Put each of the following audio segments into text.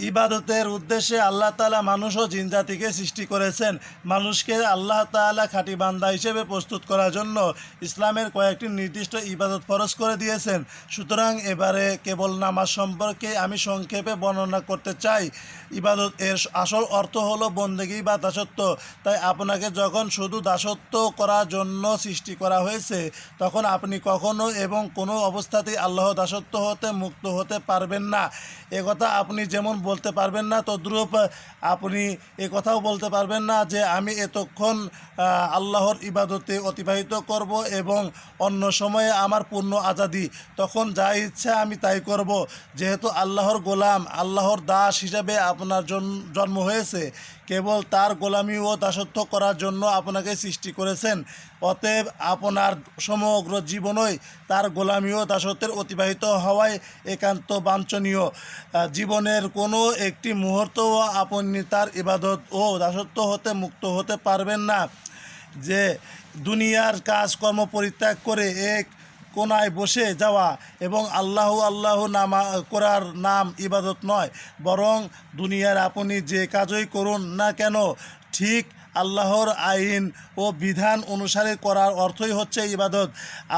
ইবাদতের উদ্দেশ্যে আল্লাহ তাআলা মানুষ ও জিন জাতিকে সৃষ্টি করেছেন। মানুষকে আল্লাহ তাআলা খাঁটি বান্দা হিসেবে প্রস্তুত করার জন্য ইসলামের কয়েকটি নির্দিষ্ট ইবাদত ফরজ করে দিয়েছেন। সুতরাং এবারে কেবল নামাজ সম্পর্কে আমি সংক্ষেপে বর্ণনা করতে চাই। ইবাদত এর আসল অর্থ হলো বন্দেগী বা দাসত্ব। তাই আপনাকে যখন শুধু দাসত্ব করার জন্য সৃষ্টি করা হয়েছে, তখন আপনি কখনো এবং কোনো অবস্থাতেই আল্লাহ দাসত্ব হতে মুক্ত হতে পারবেন না। একথা আপনি যেমন বলতে পারবেন না, তদ্রূপ আপনি এ কথাও বলতে পারবেন না যে আমি এতক্ষণ আল্লাহর ইবাদতে অতিবাহিত করব এবং অন্য সময়ে আমার পূর্ণ আজাদি। তখন যা ইচ্ছা আমি তাই করব। যেহেতু আল্লাহর গোলাম, আল্লাহর দাস হিসাবে আপনার জন- জন্ম হয়েছে কেবল তার গোলামি ও দাসত্ব করার জন্য আপনাকে সৃষ্টি করেছেন। অতএব আপনার সমগ্র জীবনই তার গোলামি ও দাসত্বের অতিবাহিত হওয়ায় একান্ত বাঞ্ছনীয়। জীবনের কোনো একটি মুহূর্তও আপনি তার ইবাদত ও দাসত্ব হতে মুক্ত হতে পারবেন না। যে দুনিয়ার কাজকর্ম পরিত্যাগ করে এক কোনায় বসে যাওয়া এবং আল্লাহ আল্লাহ নামা করার নাম ইবাদত নয়, বরং দুনিয়ার আপনি যে কাজই করুন না কেন, ঠিক আল্লাহর আইন ও বিধান অনুসারে করার অর্থই হচ্ছে ইবাদত।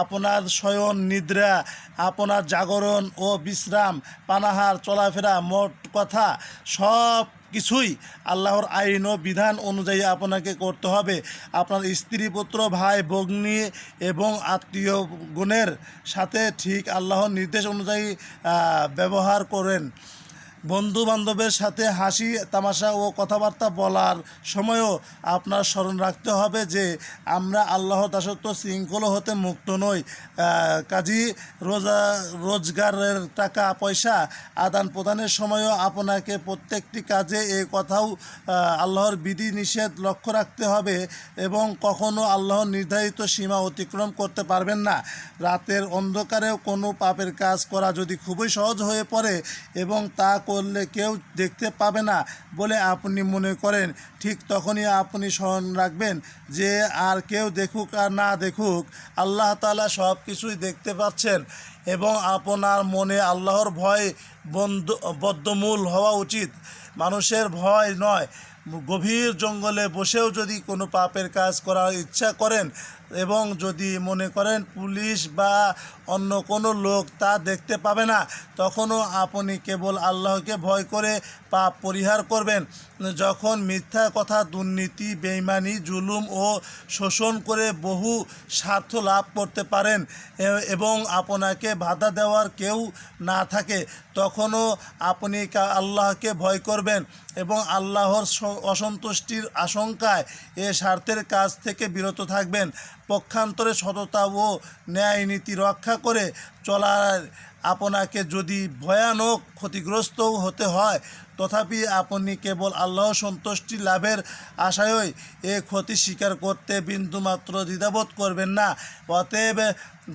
আপনার শয়ন, নিদ্রা, আপনার জাগরণ ও বিশ্রাম, পানাহার, চলাফেরা, মোট কথা সব কিছুই আল্লাহর আইন ও বিধান অনুযায়ী আপনাকে করতে হবে। আপনার স্ত্রী, পুত্র, ভাই, ভগ্নি এবং আত্মীয় গুণের সাথে ঠিক আল্লাহর নির্দেশ অনুযায়ী ব্যবহার করেন। বন্ধু বান্ধবের সাথে হাসি, তামাশা ও কথাবার্তা বলার সময়ও আপনার স্মরণ রাখতে হবে যে আমরা আল্লাহ দাসত্ব শৃঙ্খল হতে মুক্ত নই। কাজী রোজা, রোজগারের টাকা, পয়সা আদান প্রদানের সময়ও আপনাকে প্রত্যেকটি কাজে এই কথাও আল্লাহর বিধি নিষেধ লক্ষ্য রাখতে হবে এবং কখনো আল্লাহর নির্ধারিত সীমা অতিক্রম করতে পারবেন না। রাতের অন্ধকারেও কোনো পাপের কাজ করা যদি খুবই সহজ হয়ে পড়ে এবং তা করলে কেউ দেখতে পাবে না বলে আপনি মনে করেন। ঠিক তখনই আপনি স্মরণ রাখবেন যে আর কেউ দেখুক আর না দেখুক, আল্লাহ তাআলা সব কিছুই দেখতে পাচ্ছেন এবং আপনার মনে আল্লাহর ভয় বন্ধ, বদ্ধমূল হওয়া উচিত। মানুষের ভয় নয়, গভীর জঙ্গলে বসেও যদি কোনো পাপের কাজ করার ইচ্ছা করেন এবং যদি মনে করেন পুলিশ বা অন্য কোনো লোক তা দেখতে পাবে না, তখনও আপনি কেবল আল্লাহকে ভয় করে পাপ পরিহার করবেন। যখন মিথ্যা কথা, দুর্নীতি, বেইমানি, জুলুম ও শোষণ করে বহু স্বার্থ লাভ করতে পারেন এবং আপনাকে বাধা দেওয়ার কেউ না থাকে, তখনও আপনি আল্লাহকে ভয় করবেন এবং আল্লাহর অসন্তুষ্টির আশঙ্কায় এ স্বার্থের কাজ থেকে বিরত থাকবেন। পক্ষান্তরে সততা ও ন্যায় নীতি রক্ষা করে চলার আপনাকে যদি ভয়ানক ক্ষতিগ্রস্ত হতে হয়, তথাপি আপনি কেবল আল্লাহ সন্তুষ্টি লাভের আশায়ই এ ক্ষতি স্বীকার করতে বিন্দুমাত্র দ্বিধাবোধ করবেন না। অতএব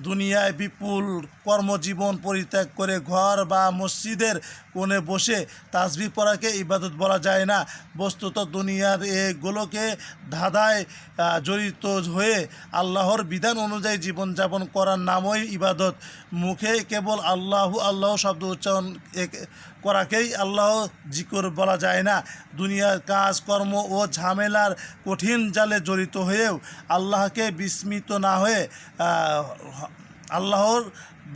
দুনিয়ায় বিপুল কর্মজীবন পরিত্যাগ করে ঘর বা মসজিদের কোণে বসে তাসবি পড়াকে ইবাদত বলা যায় না। বস্তুত দুনিয়ার এগুলোকে ধাঁধায় জড়িত হয়ে আল্লাহর বিধান অনুযায়ী জীবনযাপন করার নামই ইবাদত। মুখে কেবল আল্লাহ আল্লাহ শব্দ উচ্চারণ করাকেই আল্লাহ জিকর বলা যায় না। দুনিয়ার কাজ, কর্ম ও ঝামেলার কঠিন জালে জড়িত হয়েও আল্লাহকে বিস্মিত না হয়ে আল্লাহর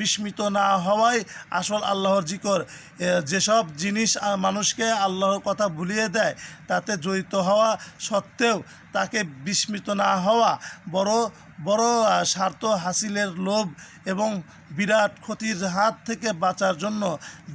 বিস্মিত না হওয়াই আসল আল্লাহর জিকর। যেসব জিনিস মানুষকে আল্লাহর কথা ভুলিয়ে দেয়, তাতে জড়িত হওয়া সত্ত্বেও তাকে বিস্মিত না হওয়া বড় বড় স্বার্থ হাসিলের লোভ এবং বিরাট ক্ষতির হাত থেকে বাঁচার জন্য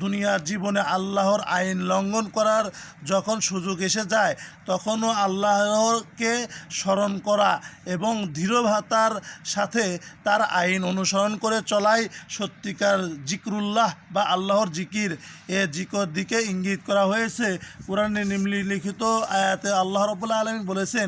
দুনিয়ার জীবনে আল্লাহর আইন লঙ্ঘন করার যখন সুযোগ এসে যায়, তখনও আল্লাহকে স্মরণ করা এবং দৃঢ়ভাতার সাথে তার আইন অনুসরণ করে চলাই সত্যিকার জিকরুল্লাহ বা আল্লাহর জিকির। এ জিকর দিকে ইঙ্গিত করা হয়েছে। কোরআনে নিম্নলিখিত আয়াতে আল্লাহ রবুল্লা আলমী বলেছেন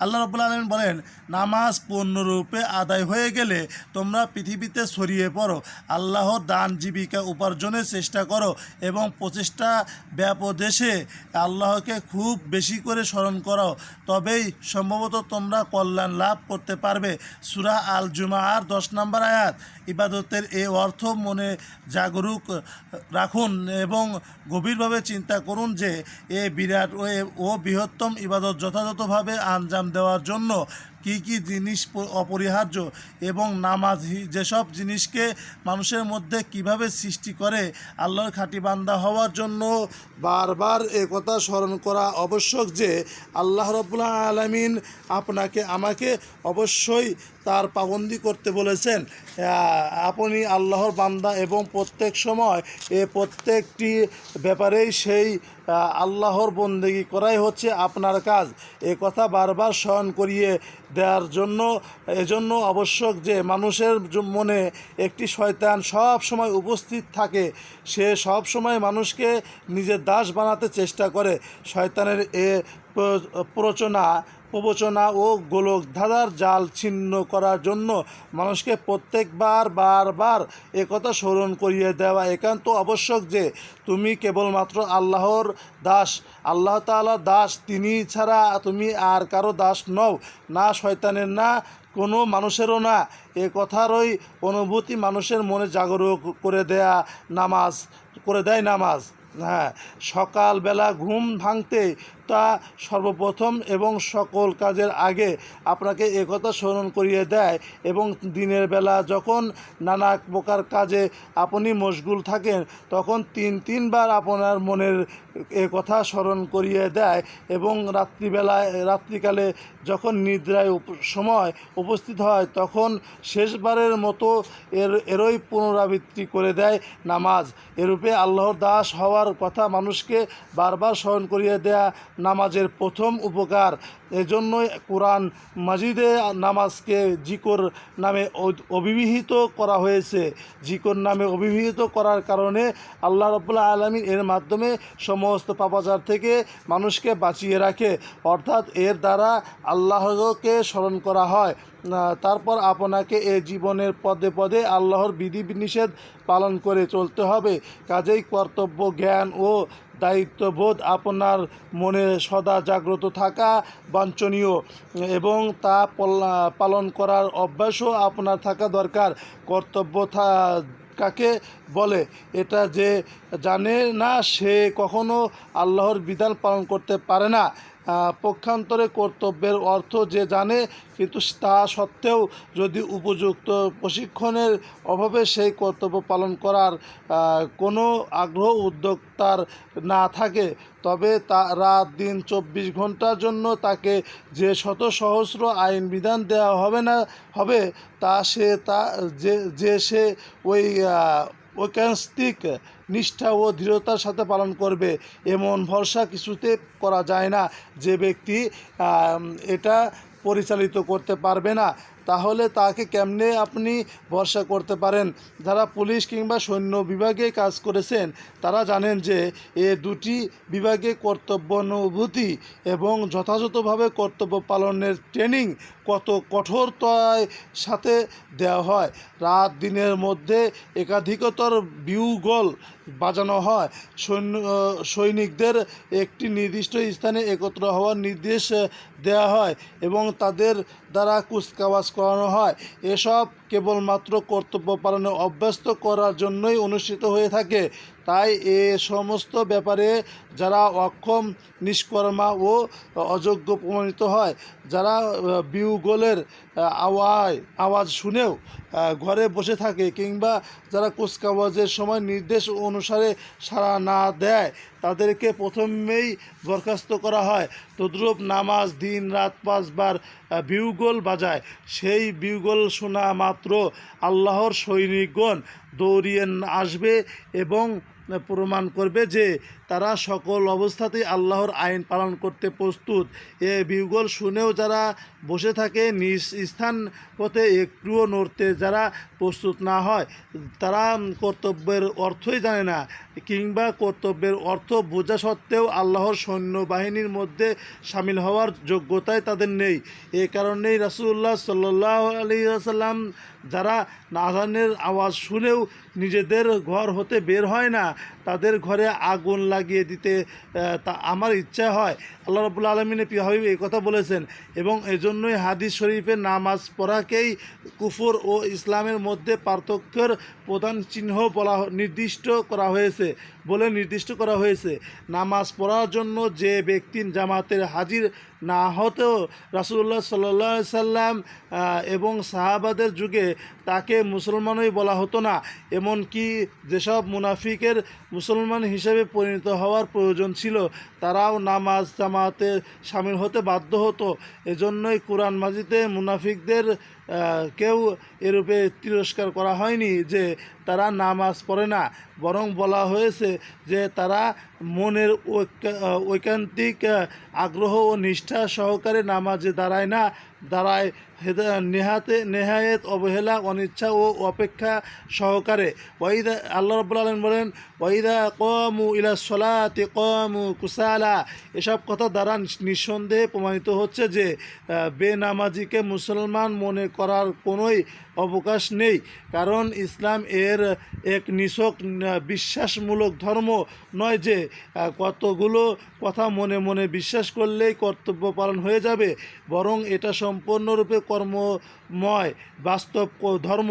আল্লাহ রবুল আলমিন বলেন, নামাজ পূর্ণরূপে আদায় হয়ে গেলে তোমরা পৃথিবীতে ছড়িয়ে পড়ো। আল্লাহর দান জীবিকা উপার্জনের চেষ্টা করো এবং প্রচেষ্টা ব্যাপদেশে আল্লাহকে খুব বেশি করে স্মরণ করো। তবেই সম্ভবত তোমরা কল্যাণ লাভ করতে পারবে। সুরা আল জুমা জুমার দশ নম্বর আয়াত, ইবাদতের এই অর্থ মনে জাগরুক রাখুন এবং গভীরভাবে চিন্তা করুন যে এ বিরাট এ- ও বৃহত্তম ইবাদত যথাযথভাবে আঞ্জাম দেওয়ার জন্য কি কি জিনিস অপরিহার্য এবং নামাজ যেসব জিনিসকে মানুষের মধ্যে কীভাবে সৃষ্টি করে, আল্লাহর খাঁটি বান্দা হওয়ার জন্য বারবার এ কথা স্মরণ করা আবশ্যক যে আল্লাহ রবুল্লাহ আলমিন আপনাকে, আমাকে অবশ্যই তার পাবন্দি করতে বলেছেন। আপনি আল্লাহর বান্দা এবং প্রত্যেক সময় এ প্রত্যেকটি ব্যাপারেই সেই আল্লাহর বন্দেগি করাই হচ্ছে আপনার কাজ। এ কথা বারবার স্মরণ করিয়ে দেওয়ার জন্য, এজন্য আবশ্যক যে মানুষের মনে একটি শয়তান সব সময় উপস্থিত থাকে। সে সব সময় মানুষকে নিজের দাস বানাতে চেষ্টা করে। শয়তানের এ প্র- প্ররোচনা প্রবচনা ও গোলক ধাঁধার জাল ছিন্ন করার জন্য মানুষকে প্রত্যেকবার, বারবার একথা স্মরণ করিয়ে দেওয়া একান্ত আবশ্যক যে, তুমি কেবলমাত্র আল্লাহর দাস। আল্লাহ তাআলা দাস, তিনি ছাড়া তুমি আর কারও দাস নও, না শয়তানের, না কোনো মানুষেরও না। এ কথারই অনুভূতি মানুষের মনে জাগরুক করে দেয়া নামাজ, করে দেয় নামাজ। হ্যাঁ সকালবেলা ঘুম ভাঙতে তা সর্বপ্রথম এবং সকল কাজের আগে আপনাকে একথা স্মরণ করিয়ে দেয় এবং দিনের বেলা যখন নানা প্রকার কাজে আপনি মশগুল থাকেন, তখন তিন তিনবার আপনার মনের এ কথা স্মরণ করিয়ে দেয় এবং রাত্রিবেলায়, রাত্রিকালে যখন নিদ্রায় সময় উপস্থিত হয়, তখন শেষবারের মতো এর, এরই পুনরাবৃত্তি করে দেয় নামাজ। এরূপে আল্লাহর দাস হওয়ার কথা মানুষকে বারবার স্মরণ করিয়ে দেয়া নামাজের প্রথম উপকার। এজন্যই কোরআন মাজিদে নামাজকে জিকর নামে অভিহিত করা হয়েছে। জিকর নামে অভিহিত করার কারণে আল্লাহ রবুল্লাহ আলমী এর মাধ্যমে সমস্ত পাপাচার থেকে মানুষকে বাঁচিয়ে রাখে। অর্থাৎ এর দ্বারা আল্লাহকে স্মরণ করা হয়। তারপর আপনাকে এ জীবনের পদে পদে আল্লাহর বিধি নিষেধ পালন করে চলতে হবে। কাজেই কর্তব্য, জ্ঞান ও দায়িত্ববোধ আপনার মনে সদা জাগ্রত থাকা বাঞ্ছনীয় এবং তা পল- পালন করার অভ্যাসও আপনার থাকা দরকার। কর্তব্য কাকে বলে? এটা যে জানে না সে কখনো আল্লাহর বিধান পালন করতে পারে না। পক্ষান্তরে কর্তব্যের অর্থ যে জানে, কিন্তু তা সত্ত্বেও যদি উপযুক্ত প্রশিক্ষণের অভাবে সেই কর্তব্য পালন করার কোনো আগ্রহ উদ্যোক্তার না থাকে, তবে তা রাত দিন চব্বিশ ঘণ্টার জন্য তাকে যে শত সহস্র আইন বিধান দেওয়া হবে না, হবে, তা সে তা, যে যে সে ওই ঐকান্তিক নিষ্ঠা ও দৃঢ়তার সাথে পালন করবে। এমন ভরসা কিছুতে করা যায় না। যে ব্যক্তি এটা পরিচালিত করতে পারবে না। তাহলে তাকে কেমনে আপনি ভরসা করতে পারেন? যারা পুলিশ কিংবা সৈন্য বিভাগে কাজ করেছেন, তারা জানেন যে এ দুটি বিভাগে কর্তব্য অনুভূতি এবং যথাযথভাবে কর্তব্য পালনের ট্রেনিং কত কঠোরতার সাথে দেওয়া হয়। রাত দিনের মধ্যে একাধিকতর বিউগল বাজানো হয়। সৈন্য সৈনিকদের একটি নির্দিষ্ট স্থানে একত্র হওয়ার নির্দেশ দেওয়া হয় এবং তাদের দ্বারা কুচকাওয়াজ করানো হয়। এসব কেবলমাত্র কর্তব্য পালনে অভ্যস্ত করার জন্যই অনুষ্ঠিত হয়ে থাকে। তাই এ সমস্ত ব্যাপারে যারা অক্ষম নিষ্কর্মা ও অযোগ্য প্রমাণিত হয় যারা বিউগলের আহ, আওয়াজ শুনেও ঘরে বসে থাকে কিংবা যারা কুচকাওয়াজের সময় নির্দেশ অনুসারে সাড়া না দেয় তাদেরকে প্রথমেই বরখাস্ত করা হয়। তদ্রূপ নামাজ দিন রাত পাঁচবার বিউগল বাজায়। সেই বিউগল শোনা মাত্র আল্লাহর সৈনিকগণ দৌড়িয়ে আসবে এবং প্রমাণ করবে যে তারা সকল অবস্থাতেই আল্লাহর আইন পালন করতে প্রস্তুত। এ বিগল শুনেও যারা বসে থাকে, নিজ স্থান পথে একটুও নড়তে যারা প্রস্তুত না হয়, তারা কর্তব্যের অর্থই জানে না, কিংবা কর্তব্যের অর্থ বোঝা সত্ত্বেও আল্লাহর সৈন্যবাহিনীর মধ্যে সামিল হওয়ার যোগ্যতায় তাদের নেই। এ কারণেই রাসুল্লাহ সাল্লাহ আলী আসাল্লাম যারা আজানের আওয়াজ শুনেও নিজেদের ঘর হতে বের হয় না তাদের ঘরে আগুন লাগিয়ে দিতে তা আমার ইচ্ছা হয়। আল্লাহ রবুল্লা আলমিনে হাবিব এই কথা বলেছেন। এবং এজন্যই হাদিস শরীফে নামাজ পড়াকেই কুফর ও ইসলামের মধ্যে পার্থক্যের প্রধান চিহ্ন বলা নির্দিষ্ট করা হয়েছে বলে নির্দিষ্ট করা হয়েছে। নামাজ পড়ার জন্য যে ব্যক্তি জামাতের হাজির না হতেও রাসুল্লাহ সাল্লাহ সাল্লাম এবং সাহাবাদের যুগে তাকে মুসলমানই বলা হতো না। এমন কি যেসব মুনাফিকের মুসলমান হিসেবে পরিণত হওয়ার প্রয়োজন ছিল, তারাও নামাজ, জামাতে সামিল হতে বাধ্য হতো। এজন্যই কোরআন মাজিতে মুনাফিকদের কেউ এরূপে তিরস্কার করা হয়নি যে তারা নামাজ পড়ে না, বরং বলা হয়েছে যে তারা মনের ঐকান্তিক আগ্রহ ও নিষ্ঠা সহকারে নামাজে দাঁড়ায় না, দাঁড়ায় নেহাতে, নেহায়েত, অবহেলা, অনিচ্ছা ও অপেক্ষা সহকারে। ওয়াইদা, আল্লাহ রব্বুল আলম বলেন, ওয়াইদা কমু ইলা সলাতে কমু কুসালা। এসব কথা দ্বারা নিঃসন্দেহে প্রমাণিত হচ্ছে যে বেনামাজিকে মুসলমান মনে করার কোনোই অবকাশ নেই। কারণ ইসলাম এর এক নিছক বিশ্বাসমূলক ধর্ম নয় যে কতগুলো কথা মনে মনে বিশ্বাস করলেই কর্তব্য পালন হয়ে যাবে। বরং এটা সম্পূর্ণরূপে কর্মময়, বাস্তব ধর্ম।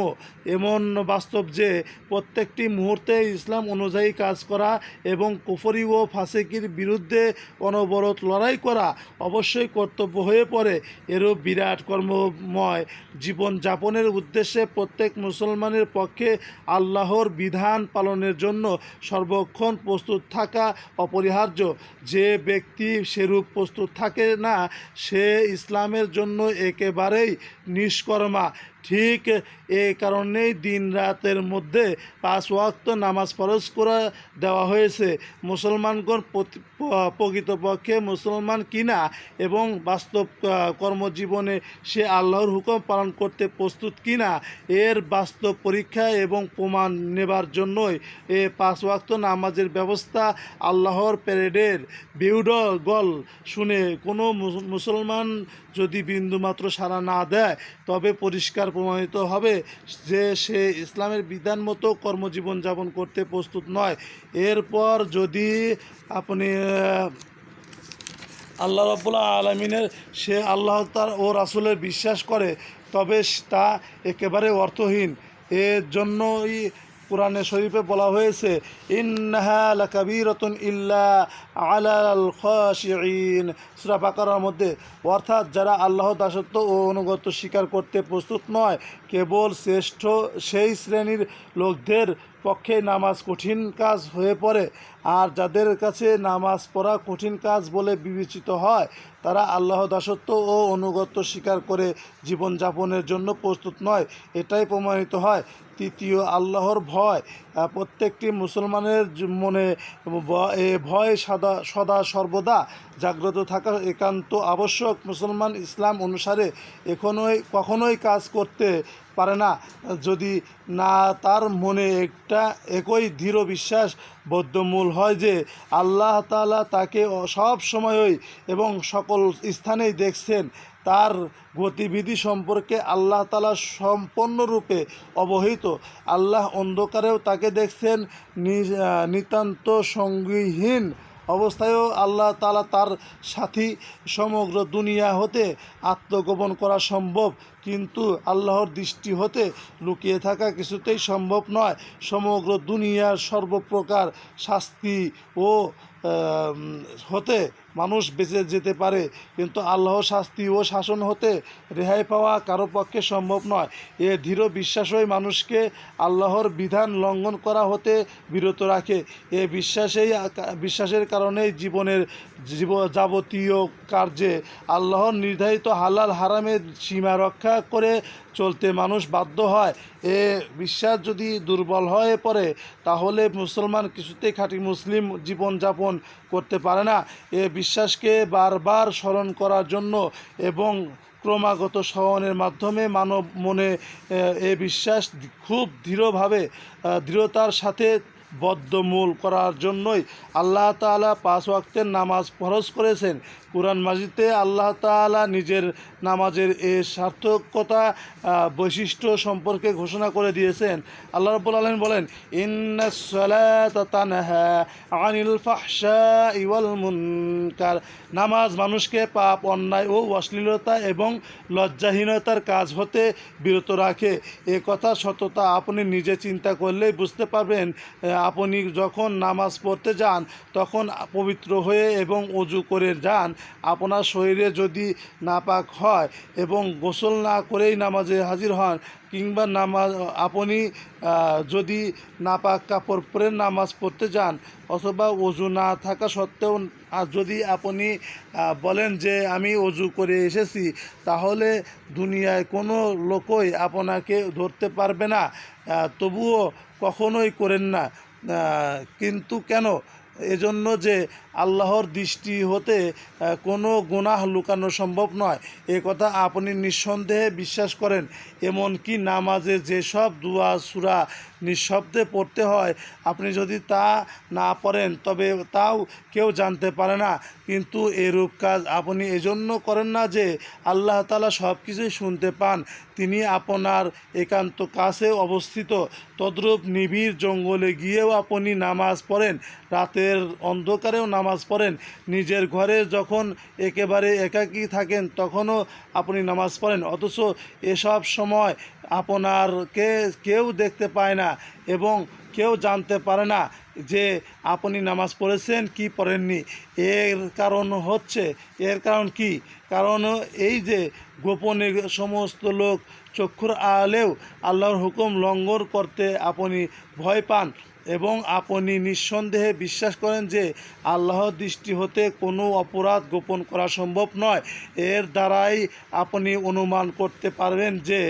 এমন বাস্তব যে, প্রত্যেকটি মুহূর্তে ইসলাম অনুযায়ী কাজ করা এবং কুফরি ও ফাঁসেকির বিরুদ্ধে অনবরত লড়াই করা অবশ্যই কর্তব্য হয়ে পড়ে। এরূপ বিরাট কর্মময় জীবন যাপনের উদ্দেশ্যে প্রত্যেক মুসলমানের পক্ষে আল্লাহর বিধান পালনের জন্য সর্বক্ষণ প্রস্তুত থাকা অপরিহার্য। যে ব্যক্তি সেরূপ প্রস্তুত থাকে না, সে ইসলামের জন্য একেবারেই নিষ্কর্মা। ঠিক এ কারণেই দিন রাতের মধ্যে পাঁচ ওয়াক্ত নামাজ ফরজ করে দেওয়া হয়েছে। মুসলমানগণ প্রকৃতপক্ষে মুসলমান কিনা এবং বাস্তব কর্মজীবনে সে আল্লাহর হুকুম পালন করতে প্রস্তুত কিনা, এর বাস্তব পরীক্ষা এবং প্রমাণ নেবার জন্যই এ পাঁচ ওয়াক্ত নামাজের ব্যবস্থা আল্লাহর প্যারেডের বিউডল গল শুনে কোনো মুসলমান যদি বিন্দুমাত্র সাড়া না দেয় তবে পরিষ্কার প্রমাণিত হবে যে সে ইসলামের বিধান মতো কর্মজীবন যাপন করতে প্রস্তুত নয়। এরপর যদি আপনি আল্লাহ রব্বুল্লাহ আলমিনের, সে আল্লাহ তার ও রাসুলের বিশ্বাস করে, তবে তা একেবারে অর্থহীন। এর জন্যই কোরআনে শরীফে বলা হয়েছে, ইন্নাহা ইল্লা মধ্যে, অর্থাৎ যারা আল্লাহ দাসত্ব ও অনুগত স্বীকার করতে প্রস্তুত নয়, কেবল শ্রেষ্ঠ সেই শ্রেণির লোকদের পক্ষে নামাজ কঠিন কাজ হয়ে পড়ে। আর যাদের কাছে নামাজ পড়া কঠিন কাজ বলে বিবেচিত হয়, তারা আল্লাহ দাসত্ব ও অনুগত্য স্বীকার করে জীবনযাপনের জন্য প্রস্তুত নয়। এটাই প্রমাণিত হয় তৃতীয় আল্লাহর ভয় প্রত্যেকটি মুসলমানের মনে ভয় সদা সদা সর্বদা জাগ্রত থাকা একান্ত আবশ্যক। মুসলমান ইসলাম অনুসারে এখনোই, কখনোই কাজ করতে পারে না। যদি না, তার মনে একটা একই দৃঢ় বিশ্বাস বদ্ধমূল হয় যে আল্লাহ তাআলা তাকে সব সময়ই এবং সকল স্থানেই দেখছেন। তার গতিবিধি সম্পর্কে আল্লাহ তালা সম্পূর্ণরূপে অবহিত। আল্লাহ অন্ধকারেও তাকে দেখছেন নিতান্ত সঙ্গীহীন অবস্থায়ও আল্লাহ তালা তার সাথী সমগ্র দুনিয়া হতে আত্মগোপন করা সম্ভব। কিন্তু আল্লাহর দৃষ্টি হতে লুকিয়ে থাকা কিছুতেই সম্ভব নয়। সমগ্র দুনিয়ার সর্বপ্রকার শাস্তি ও হতে মানুষ বেঁচে যেতে পারে, কিন্তু আল্লাহর শাস্তি ও শাসন হতে রেহাই পাওয়া কারও পক্ষে সম্ভব নয়। এ দৃঢ় বিশ্বাসই মানুষকে আল্লাহর বিধান লঙ্ঘন করা হতে বিরত রাখে। এ বিশ্বাসেই বিশ্বাসের কারণেই জীবনের জীব, যাবতীয় কার্যে আল্লাহর নির্ধারিত হালাল হারামের সীমা রক্ষা করে চলতে মানুষ বাধ্য হয়। এ বিশ্বাস যদি দুর্বল হয়ে পড়ে, তাহলে মুসলমান কিছুতেই খাঁটি মুসলিম জীবনযাপন করতে পারে না। এ বিশ্বাসকে বারবার স্মরণ করার জন্য এবং ক্রমাগত স্মরণের মাধ্যমে মানব মনে, এ বিশ্বাস খুব দৃঢ়ভাবে দৃঢ়তার সাথে বদ্ধমূল করার জন্যই আল্লাহ তাআলা পাঁচ ওয়াক্তের নামাজ ফরজ করেছেন। কোরআন মাজিদে আল্লাহ তাআলা নিজের নামাজের এ সার্থকতা বৈশিষ্ট্য সম্পর্কে ঘোষণা করে দিয়েছেন। আল্লাহ রাব্বুল আলামিন বলেন আনিল নামাজ মানুষকে পাপ, অন্যায় ও অশ্লীলতা এবং লজ্জাহীনতার কাজ হতে বিরত রাখে। এ কথা সততা আপনি নিজে চিন্তা করলেই বুঝতে পারবেন। আপনি যখন নামাজ পড়তে যান, তখন পবিত্র হয়ে এবং অজু করে যান। আপনার শরীরে যদি নাপাক হয় এবং গোসল না করেই নামাজে হাজির হন, কিংবা নামাজ, আপনি যদি নাপাক কাপড় পরে নামাজ পড়তে যান, অথবা অজু না থাকা সত্ত্বেও যদি আপনি বলেন যে, আমি অজু করে এসেছি তাহলে দুনিয়ায় কোনো লোকই আপনাকে ধরতে পারবে না। তবুও কখনোই করেন না। কিন্তু কেন? এজন্য যে আল্লাহর দৃষ্টি হতে কোনো গুনাহ লুকানো সম্ভব নয়। এ কথা আপনি নিঃসন্দেহে বিশ্বাস করেন। এমনকি নামাজে যেসব দুয়া সুরা নিঃশব্দে পড়তে হয়। আপনি যদি তা না পড়েন, তবে তাও কেউ জানতে পারে না। কিন্তু এরূপ কাজ আপনি এজন্য করেন না যে আল্লাহ তালা সব কিছুই শুনতে পান। তিনি আপনার একান্ত কাছে অবস্থিত। তদ্রূপ নিবিড় জঙ্গলে গিয়েও আপনি নামাজ পড়েন, রাতের অন্ধকারেও নামাজ পড়েন। নিজের ঘরে যখন একেবারে একাকী থাকেন, তখনও আপনি নামাজ পড়েন। অথচ এসব সময় আপনারকে কেউ দেখতে পায় না এবং কেউ জানতে পারে না যে আপনি নামাজ পড়েছেন, কি পড়েননি। এর কারণ হচ্ছে, এর কারণ কি? কারণ এই যে গোপনে সমস্ত লোক চক্ষুর আলেও আল্লাহর হুকুম লঙ্ঘন করতে আপনি ভয় পান এবং আপনি নিঃসন্দেহে বিশ্বাস করেন যে আল্লাহর দৃষ্টি হতে কোনো অপরাধ গোপন করা সম্ভব নয়। এর দ্বারাই আপনি অনুমান করতে পারবেন যে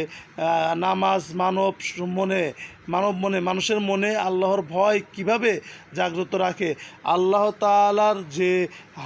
নামাজ মানব মনে মানব মনে, মানুষের মনে আল্লাহর ভয় কীভাবে জাগ্রত রাখে? আল্লাহ তাআলার যে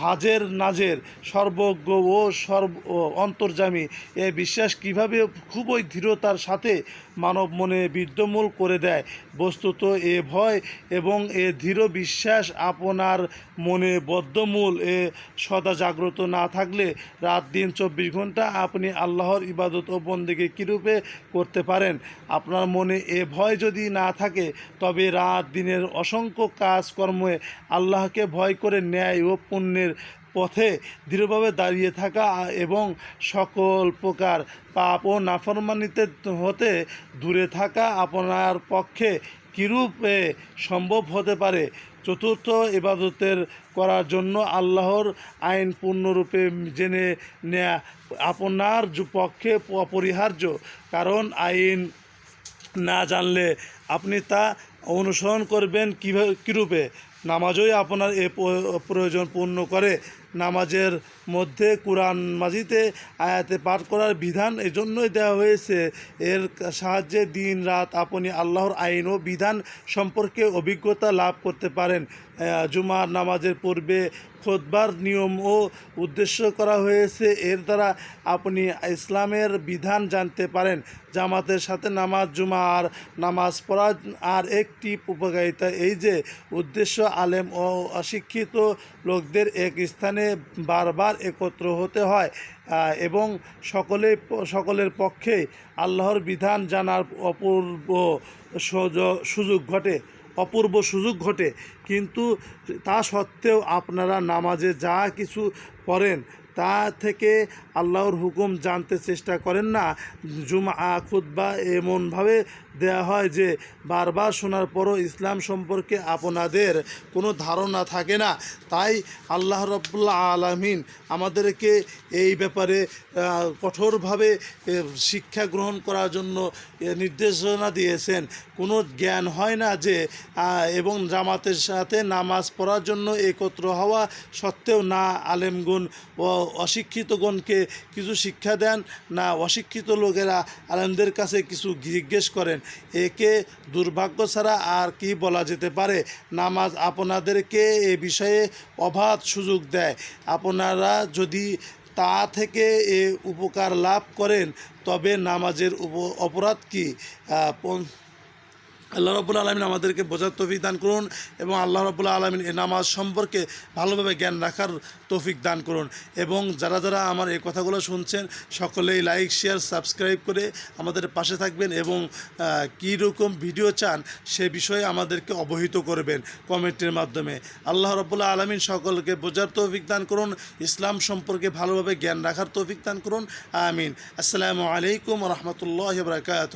হাজের নাজের সর্বজ্ঞ ও সর্ব অন্তর্জামী এ বিশ্বাস কীভাবে খুবই দৃঢ়তার সাথে মানব মনে বিদ্যমূল করে দেয়? বস্তুত এ ভয় এবং এ দৃঢ় বিশ্বাস আপনার মনে বদ্ধমূল। এ সদা জাগ্রত না থাকলে রাত দিন চব্বিশ ঘণ্টা আপনি আল্লাহর ইবাদত ও বন্দেকে কীরূপে করতে পারেন? আপনার মনে এ ভয় না থাকে, তবে রাত দিনের অসংখ্য কাজকর্মে আল্লাহকে ভয় করে ন্যায় ও পুণ্যের পথে দৃঢ়ভাবে দাঁড়িয়ে থাকা এবং সকল প্রকার পাপ ও নাফরমানিতে হতে দূরে থাকা আপনার পক্ষে কীরূপে সম্ভব হতে পারে? চতুর্থ ইবাদতের করার জন্য আল্লাহর আইন পূর্ণরূপে জেনে নেয়া আপনার পক্ষে অপরিহার্য, কারণ আইন না জানলে আপনি তা অনুসরণ করবেন কীভাবে কীরূপে? নামাজই আপনার এ প্রয়োজন পূর্ণ করে। নামাজের মধ্যে কোরআন মাজিতে আয়াতে পাঠ করার বিধান এজন্যই দেওয়া হয়েছে। এর সাহায্যে দিন রাত আপনি আল্লাহর আইন ও বিধান সম্পর্কে অভিজ্ঞতা লাভ করতে পারেন। জুমার নামাজের পূর্বে খোদবার নিয়ম ও উদ্দেশ্য করা হয়েছে। এর দ্বারা আপনি ইসলামের বিধান জানতে পারেন। জামাতের সাথে নামাজ জুমা আর নামাজ পড়া আর একটি উপকারিতা এই যে, উদ্দেশ্য আলেম ও অশিক্ষিত লোকদের এক স্থানে বারবার একত্র হতে হয় এবং সকলে সকলের পক্ষে আল্লাহর বিধান জানার অপূর্ব সুযোগ- ঘটে। অপূর্ব সুযোগ ঘটে। কিন্তু তা সত্ত্বেও আপনারা নামাজে যা কিছু পড়েন তা থেকে আল্লাহর হুকুম জানতে চেষ্টা করেন না। জুমা খুতবা এমনভাবে দেয়া হয় যে, বারবার শোনার পরও ইসলাম সম্পর্কে আপনাদের কোনো ধারণা থাকে না। তাই আল্লাহ রব্বুল্লাহ আলমিন আমাদেরকে এই ব্যাপারে কঠোরভাবে শিক্ষা গ্রহণ করার জন্য নির্দেশনা দিয়েছেন। কোনো জ্ঞান হয় না যে এবং জামাতের সাথে নামাজ পড়ার জন্য একত্র হওয়া সত্ত্বেও না আলেমগুন ও অশিক্ষিতগণকে কিছু শিক্ষা দেন, না অশিক্ষিত লোকেরা আলেমদের কাছে কিছু জিজ্ঞেস করেন। একে দুর্ভাগ্য ছাড়া আর কি বলা যেতে পারে? নামাজ আপনাদেরকে এ বিষয়ে অবাধ সুযোগ দেয়। আপনারা যদি তা থেকে এ উপকার লাভ করেন, তবে নামাজের অপরাধ কি? আল্লাহ রব্বুল আলমিন আমাদেরকে বোঝার তৌফিক দান করুন এবং আল্লাহ রব্বুল আলমিন এই নামাজ সম্পর্কে ভালোভাবে জ্ঞান রাখার তৌফিক দান করুন। এবং যারা যারা আমার এই কথাগুলো শুনছেন, সকলেই লাইক শেয়ার সাবস্ক্রাইব করে আমাদের পাশে থাকবেন এবং কী রকম ভিডিও চান সে বিষয়ে আমাদেরকে অবহিত করবেন কমেন্টের মাধ্যমে। আল্লাহ রব্বুল্লাহ আলমিন সকলকে বোঝার তৌফিক দান করুন, ইসলাম সম্পর্কে ভালোভাবে জ্ঞান রাখার তৌফিক দান করুন, আমিন। আসসালামু আলাইকুম রহমতুল্লাহ বরকাত